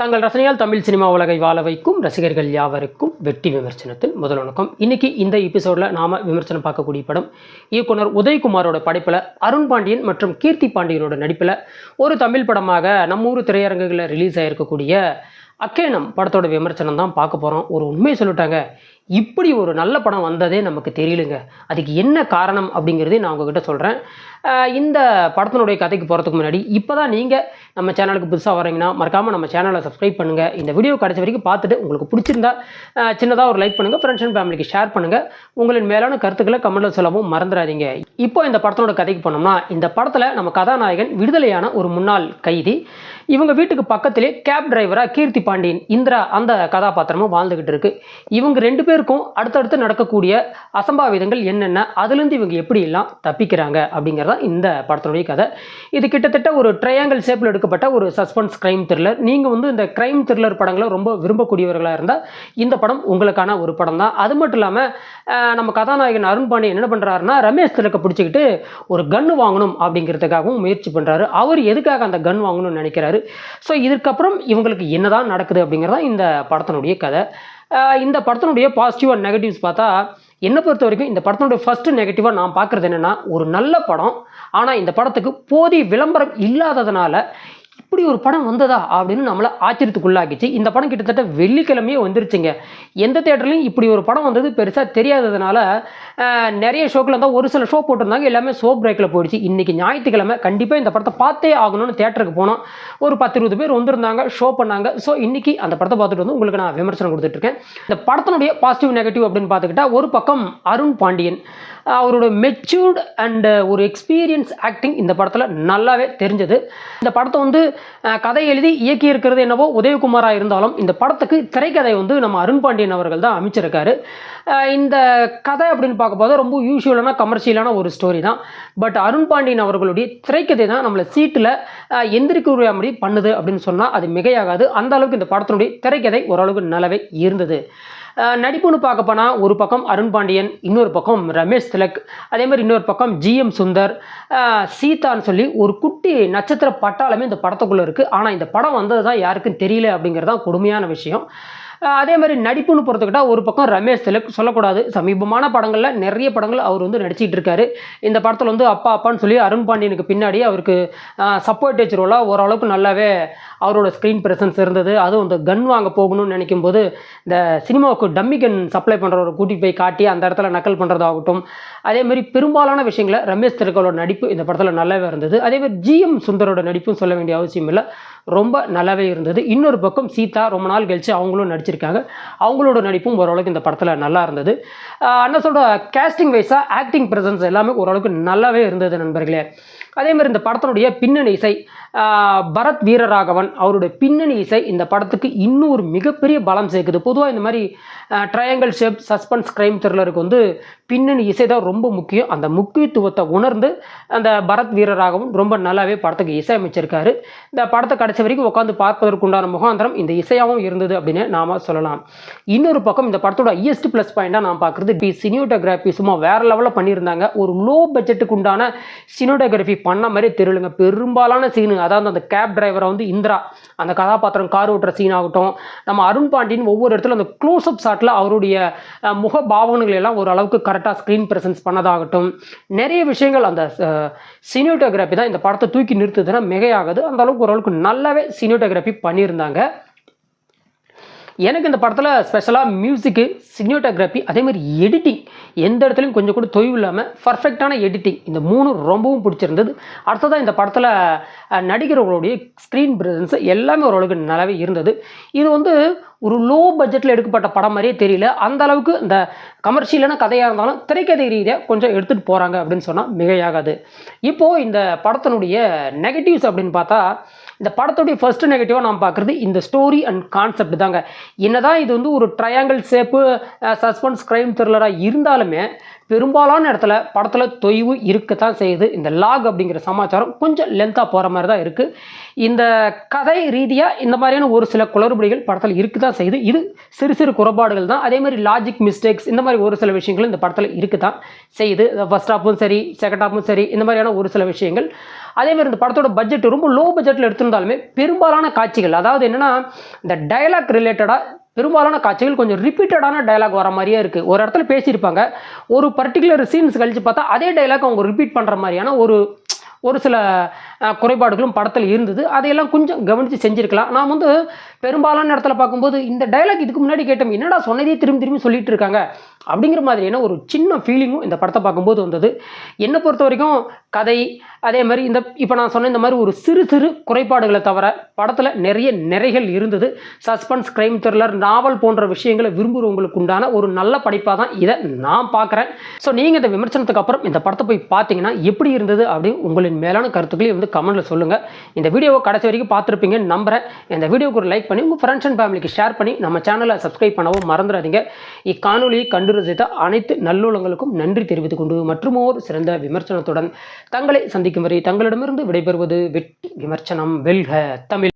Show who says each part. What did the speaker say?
Speaker 1: தங்கள் ரசனையால் தமிழ் சினிமா உலகை வாழ வைக்கும் ரசிகர்கள் யாவருக்கும் வெட்டி விமர்சனத்தில் முதல் வணக்கம். இன்னைக்கு இந்த எபிசோடில் நாம விமர்சனம் பார்க்கக்கூடிய படம் இயக்குனர் உதயகுமாரோட படைப்பில் அருண் பாண்டியன் மற்றும் கீர்த்தி பாண்டியனோட நடிப்பில் ஒரு தமிழ் படமாக நம்ம ஊர் திரையரங்குகளில் ரிலீஸ் ஆகிருக்கக்கூடிய அக்கேனம் படத்தோட விமர்சனம் தான் பார்க்க போகிறோம் ஒரு உண்மையை சொல்லிட்டாங்க. இப்படி ஒரு நல்ல படம் வந்ததே நமக்கு தெரியலுங்க. அதுக்கு என்ன காரணம் அப்படிங்கிறதையும் நான் உங்ககிட்ட சொல்கிறேன் இந்த படத்தினுடைய கதைக்கு போகிறதுக்கு முன்னாடி இப்போ தான் நீங்கள் நம்ம சேனலுக்கு புதுசாக வரீங்கன்னா மறக்காமல் நம்ம சேனலை சப்ஸ்கிரைப் பண்ணுங்கள் இந்த வீடியோ கடைசி வரைக்கும் பார்த்துட்டு உங்களுக்கு பிடிச்சிருந்தா சின்னதாக ஒரு லைக் பண்ணுங்கள் ஃப்ரெண்ட்ஸ் அண்ட் ஃபேமிலிக்கு ஷேர் பண்ணுங்கள் உங்களின் மேலான கருத்துக்களை கமெண்ட்டில் சொல்லவும் மறந்துடாதீங்க. இப்போ இந்த படத்தோட கதைக்கு போனோம்னா இந்த படத்தில் நம்ம கதாநாயகன் விடுதலையான ஒரு முன்னாள் கைதி இவங்க வீட்டுக்கு பக்கத்திலே கேப் டிரைவராக கீர்த்தி பாண்டியன் இந்திரா அந்த கதாபாத்திரமும் வாழ்ந்துக்கிட்டு இருக்கு. இவங்க ரெண்டு பேருக்கும் அடுத்தடுத்து நடக்கக்கூடிய அசம்பாவிதங்கள் என்னென்ன அதுலேருந்து இவங்க எப்படி எல்லாம் தப்பிக்கிறாங்க அப்படிங்கிறதா இந்த படத்தினுடைய கதை. இது கிட்டத்தட்ட ஒரு ட்ரையாங்கிள் ஷேப்பில் எடுக்கப்பட்ட ஒரு சஸ்பென்ஸ் கிரைம் த்ரில்லர் நீங்கள் வந்து இந்த கிரைம் த்ரில்லர் படங்களை ரொம்ப விரும்பக்கூடியவர்களாக இருந்தால் இந்த படம் உங்களுக்கான ஒரு படம் தான். அது மட்டும் இல்லாமல் நம்ம கதாநாயகன் அருண் பாண்டே என்ன பண்ணுறாருன்னா ரமேஷ் திலக்கை பிடிச்சிக்கிட்டு ஒரு கன்று வாங்கணும் அப்படிங்கிறதுக்காகவும் முயற்சி பண்ணுறாரு அவர் எதுக்காக அந்த கன் வாங்கணும்னு நினைக்கிறாரு? ஸோ இதுக்கப்புறம் இவங்களுக்கு என்னதான் நடக்குது அப்படிங்கிறதான் இந்த படத்தினுடைய கதை. இந்த படத்தினுடைய பாசிட்டிவ் அண்ட் நெகட்டிவ்ஸ் பார்த்தா என்னை பொறுத்த வரைக்கும் இந்த படத்தினுடைய ஃபஸ்ட்டு நெகட்டிவாக நான் பார்க்குறது என்னென்னா ஒரு நல்ல படம். ஆனால் இந்த படத்துக்கு போதிய விளம்பரம் இல்லாததுனால இப்படி ஒரு படம் வந்ததா அப்படின்னு நம்மளை ஆச்சரியத்துக்குள்ளாக்கிச்சு. இந்த படம் கிட்டத்தட்ட வெள்ளிக்கிழமையே வந்துருச்சுங்க. எந்த தேட்டர்லையும் இப்படி ஒரு படம் வந்தது பெருசாக தெரியாததுனால நிறைய ஷோக்கில் இருந்தால் ஒரு சில ஷோ போட்டிருந்தாங்க. எல்லாமே ஷோ பிரேக்கில் போயிடுச்சு. இன்றைக்கி ஞாயிற்றுக்கிழமை கண்டிப்பாக இந்த படத்தை பார்த்தே ஆகணும்னு தேட்டருக்கு போனோம். ஒரு பத்து இருபது பேர் வந்திருந்தாங்க ஷோ பண்ணாங்க. ஸோ இன்றைக்கி அந்த படத்தை பார்த்துட்டு வந்து உங்களுக்கு நான் விமர்சனம் கொடுத்துட்ருக்கேன் இந்த படத்தினுடைய பாசிட்டிவ் நெகட்டிவ் அப்படின்னு பார்த்துக்கிட்டா ஒரு பக்கம் அருண் பாண்டியன் அவரோட மெச்சூர்டு அண்ட் uh, ஒரு எக்ஸ்பீரியன்ஸ் ஆக்டிங் இந்த படத்தில் நல்லாவே தெரிஞ்சது. இந்த படத்தை வந்து கதை எழுதி இயக்கி இருக்கிறது என்னவோ உதயகுமாராக இருந்தாலும் இந்த படத்துக்கு திரைக்கதை வந்து நம்ம அருண் பாண்டியன் அவர்கள் தான் அமைச்சிருக்காரு. இந்த கதை அப்படின்னு பார்க்கும்போது ரொம்ப யூஸ்வலான கமர்ஷியலான ஒரு ஸ்டோரி தான். பட் அருண் பாண்டியன் அவர்களுடைய திரைக்கதை தான் நம்மளை சீட்டில் எந்திரிக்க மாதிரி பண்ணுது அப்படின்னு சொன்னால் அது மிகையாகாது. அந்த அளவுக்கு இந்த படத்தினுடைய திரைக்கதை ஓரளவுக்கு நல்லாவே இருந்தது. நடிப்புன்னு பார்க்க போனால் ஒரு பக்கம் அருண் பாண்டியன் இன்னொரு பக்கம் ரமேஷ் திலக் அதே மாதிரி இன்னொரு பக்கம் ஜிஎம் சுந்தர் சீதான்னு சொல்லி ஒரு குட்டி நட்சத்திர பட்டாளமே இந்த படத்துக்குள்ளே இருக்குது ஆனால் இந்த படம் வந்தது தான் யாருக்கும் தெரியல அப்படிங்கிறது தான் கொடுமையான விஷயம். அதே மாதிரி நடிப்புன்னு பொறுத்துக்கிட்டா ஒரு பக்கம் ரமேஷ் திலக் சொல்லக்கூடாது. சமீபமான படங்களில் நிறைய படங்கள் அவர் வந்து நடிச்சிட்டு இருக்காரு. இந்த படத்தில் வந்து அப்பா அப்பான்னு சொல்லி அருண் பாண்டியனுக்கு பின்னாடி அவருக்கு சப்போர்ட் ரோலாக ஓரளவுக்கு நல்லாவே அவரோட ஸ்க்ரீன் ப்ரெசன்ஸ் இருந்தது. அதுவும் இந்த கன் வாங்க போகணும்னு நினைக்கும் போது இந்த சினிமாவுக்கு டம்மி கன் சப்ளை பண்ணுறவரை கூட்டிகிட்டு போய் காட்டி அந்த இடத்துல நக்கல் பண்ணுறதாகட்டும் அதே மாதிரி பெரும்பாலான விஷயங்களை ரமேஷ் திலக்கோட நடிப்பு இந்த படத்தில் நல்லாவே இருந்தது. அதே மாதிரி ஜிஎம் சுந்தரோட நடிப்பும் சொல்ல வேண்டிய அவசியம் இல்லை. ரொம்ப நல்லாவே இருந்தது. இன்னொரு பக்கம் சீதா ரொம்ப நாள் கழிச்சு அவங்களும் நடிச்சிருக்காங்க. அவங்களோட நடிப்பும் ஓரளவுக்கு இந்த படத்தில் நல்லா இருந்தது. அண்ணா சொல்கிற கேஸ்டிங் வைஸாக ஆக்டிங் ப்ரெசன்ஸ் எல்லாமே ஓரளவுக்கு நல்லாவே இருந்தது நண்பர்களே. அதே மாதிரி இந்த படத்தினுடைய பின்னணி இசை பரத் வீரராகவன் அவருடைய பின்னணி இசை இந்த படத்துக்கு இன்னும் ஒரு மிகப்பெரிய பலம் சேர்க்குது. பொதுவாக இந்த மாதிரி ட்ரையாங்கிள் ஷேப் சஸ்பென்ஸ் கிரைம் த்ரில்லருக்கு வந்து பின்னணி இசை தான் ரொம்ப முக்கியம். அந்த முக்கியத்துவத்தை உணர்ந்து அந்த பரத் வீரராகவும் ரொம்ப நல்லாவே படத்துக்கு இசையமைச்சிருக்காரு. இந்த படத்தை கடைசி வரைக்கும் உட்காந்து பார்ப்பதற்குண்டான முகாந்திரம் இந்த இசையாகவும் இருந்தது அப்படின்னு நாம சொல்லலாம். இன்னொரு பக்கம் இந்த படத்தோட ஹையஸ்ட் ப்ளஸ் பாயிண்டாக நான் பார்க்குறது. டி சினியோட்டோகிராஃபி சும்மா வேறு லெவலில் பண்ணியிருந்தாங்க. ஒரு லோ பட்ஜெட்டுக்கு உண்டான சினியோட்டோகிராஃபி பண்ண மாதிரி தெரியலுங்க. பெரும்பாலான சீனு அதாவது அந்த கேப் டிரைவரை வந்து இந்திரா அந்த கதாபாத்திரம் கார் ஓட்டுற சீன் ஆகட்டும் நம்ம அருண் பாண்டியன் ஒவ்வொரு இடத்துல அந்த க்ளோஸ்அப் ஷாட்டில் அவருடைய முக பாவனைகள் எல்லாம் ஓரளவுக்கு கரெக்டாக ஸ்க்ரீன் ப்ரெசன்ஸ் பண்ணதாகட்டும். நிறைய விஷயங்கள் அந்த சினியோட்டோகிராஃபி தான் இந்த படத்தை தூக்கி நிறுத்துதுன்னா மிகையாகுது. அந்த அளவுக்கு ஓரளவுக்கு நல்லாவே சினியோட்டோகிராஃபி பண்ணியிருந்தாங்க. எனக்கு இந்த படத்தில் ஸ்பெஷலாக மியூசிக்கு சினியோட்டோகிராஃபி அதே மாதிரி எடிட்டிங் எந்த இடத்துலையும் கொஞ்சம் கூட தொய்வு இல்லாமல் பர்ஃபெக்டான எடிட்டிங் இந்த மூணு ரொம்பவும் பிடிச்சிருந்தது. அடுத்ததாக இந்த படத்தில் நடிகர்களுடைய ஸ்க்ரீன் பிரசன்ஸ் எல்லாமே ஓரளவுக்கு நல்லாவே இருந்தது. இது வந்து ஒரு லோ பட்ஜெட்டில் எடுக்கப்பட்ட படம் மாதிரியே தெரியல. அந்த அளவுக்கு இந்த கமர்ஷியலான கதையாக இருந்தாலும் திரைக்கதை ரீதியாக கொஞ்சம் எடுத்துகிட்டு போகிறாங்க அப்படின்னு சொன்னால் மிகையாகாது. இப்போது இந்த படத்தினுடைய நெகட்டிவ்ஸ் அப்படின்னு பார்த்தா இந்த படத்துடைய ஃபர்ஸ்ட் நெகட்டிவாக நான் பார்க்குறது இந்த ஸ்டோரி அண்ட் கான்செப்ட் தாங்க. என்னதான் இது வந்து ஒரு ட்ரையாங்கிள் ஷேப்பு சஸ்பென்ஸ் கிரைம் த்ரில்லராக இருந்தாலுமே பெரும்பாலான இடத்துல படத்தில் தொய்வு இருக்கத்தான் செய்யுது. இந்த லாக் அப்படிங்கிற சமாச்சாரம் கொஞ்சம் லென்த்தாக போகிற மாதிரி தான் இருக்குது இந்த கதை ரீதியாக இந்த மாதிரியான ஒரு சில குளறுபடிகள் படத்தில் இருக்க தான் செய்யுது. இது சிறு சிறு குறைபாடுகள் தான். அதே மாதிரி லாஜிக் மிஸ்டேக்ஸ் இந்த மாதிரி ஒரு சில விஷயங்கள் இந்த படத்தில் இருக்க தான் செய்யுது ஃபர்ஸ்ட் ஹாப்பும் சரி செகண்ட் ஹாப்பும் சரி இந்த மாதிரியான ஒரு சில விஷயங்கள். அதே மாதிரி இந்த படத்தோட பட்ஜெட் ரொம்ப லோ பட்ஜெட்டில் எடுத்திருந்தாலுமே பெரும்பாலான காட்சிகள் அதாவது என்னென்னா இந்த டயலாக் ரிலேட்டடாக பெரும்பாலான காட்சிகள் கொஞ்சம் ரிப்பீட்டடான டயலாக் வர மாதிரியே இருக்குது ஒரு இடத்துல பேசியிருப்பாங்க. ஒரு பர்டிகுலர் சீன்ஸ் கழித்து பார்த்தா அதே டைலாக் அவங்க ரிப்பீட் பண்ணுற மாதிரியான ஒரு ஒரு சில குறைபாடுகளும் படத்தில் இருந்தது. அதையெல்லாம் கொஞ்சம் கவனித்து செஞ்சுருக்கலாம். நான் வந்து பெரும்பாலான இடத்துல பார்க்கும்போது இந்த டைலாக் இதுக்கு முன்னாடி கேட்டோம் என்னடா சொன்னதே திரும்பி திரும்பி சொல்லிட்டு இருக்காங்க அப்படிங்கிற மாதிரியான ஒரு சின்ன ஃபீலிங்கும் இந்த படத்தை பார்க்கும்போது வந்தது. என்னை பொறுத்த வரைக்கும் கதை அதே மாதிரி இந்த இப்போ நான் சொன்ன இந்த மாதிரி ஒரு சிறு சிறு குறைபாடுகளை தவிர படத்தில் நிறைய நிறைகள் இருந்தது. சஸ்பென்ஸ் கிரைம் த்ரில்லர் நாவல் போன்ற விஷயங்களை விரும்புகிறவங்களுக்கு உண்டான ஒரு நல்ல படைப்பாக தான் இதை நான் பார்க்குறேன். ஸோ நீங்கள் இந்த விமர்சனத்துக்கு அப்புறம் இந்த படத்தை போய் பார்த்தீங்கன்னா எப்படி இருந்தது அப்படின்னு உங்களின் மேலான கருத்துக்களையும் வந்து கமெண்ட்டில் சொல்லுங்கள் இந்த வீடியோவை கடைசி வரைக்கும் பார்த்துருப்பீங்கன்னு நம்புகிறேன் இந்த வீடியோக்கு ஒரு லைக் பண்ணி உங்கள் ஃப்ரெண்ட்ஸ் அண்ட் ஃபேமிலிக்கு ஷேர் பண்ணி நம்ம சேனலை சப்ஸ்கிரைப் பண்ணவும் மறந்துடாதீங்க. இக்காணொலியை கண்டு ரசித்த அனைத்து நல்லுள்ளங்களுக்கும் நன்றி தெரிவித்துக் கொண்டு மற்றுமோர் சிறந்த விமர்சனத்துடன் தங்களை சந்திக்கும் வரை தங்களிடமிருந்து விடைபெறுவது வெற்றி விமர்சனம். வெல்க தமிழ்.